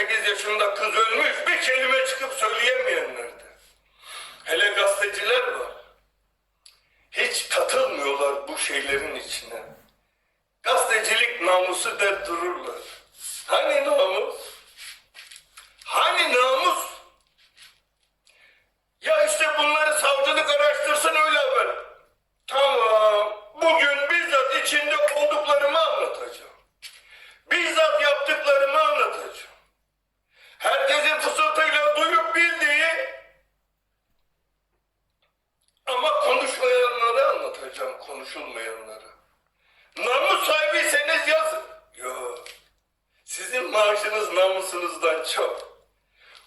18 yaşında kız ölmüş bir kelime çıkıp söyleyemeyenlerdir. Hele gazeteciler var. Hiç katılmıyorlar bu şeylerin içine. Gazetecilik namusu der dururlar. Hani namus? Anlatacağım, konuşulmayanları. Namus sahibiyseniz yazın. Yok. Sizin maaşınız namusunuzdan çok.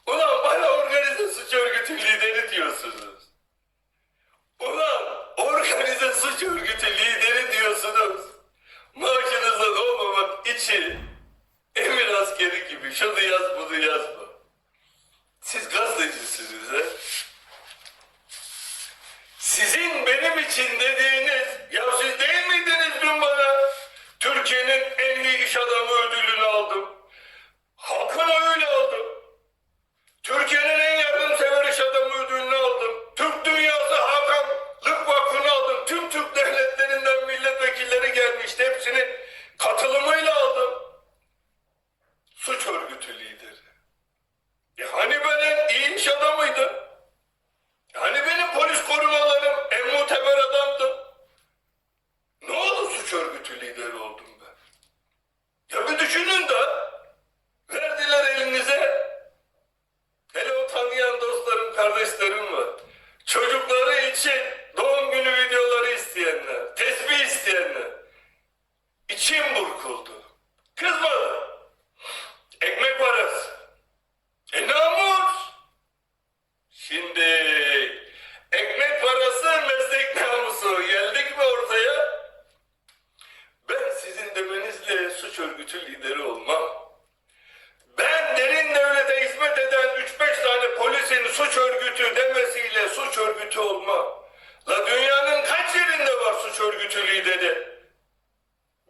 Ulan bana organize suç örgütü lideri diyorsunuz. Ulan organize suç örgütü lideri diyorsunuz. Maaşınızdan olmamak için emir askeri gibi şunu yaz bunu yazma. Siz gazetecisiniz he? Sizin benim için dediğiniz, örgütü lideri oldum ben? Ya bir düşünün de sizin demenizle suç örgütü lideri olmam. Ben derin devlete hizmet eden 3-5 tane polisin suç örgütü demesiyle suç örgütü olmam. La dünyanın kaç yerinde var suç örgütü lideri?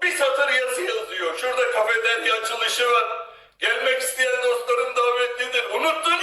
Bir satır yazı yazıyor. Şurada kafeterya açılışı var. Gelmek isteyen dostlarım davetlidir. Unuttunuz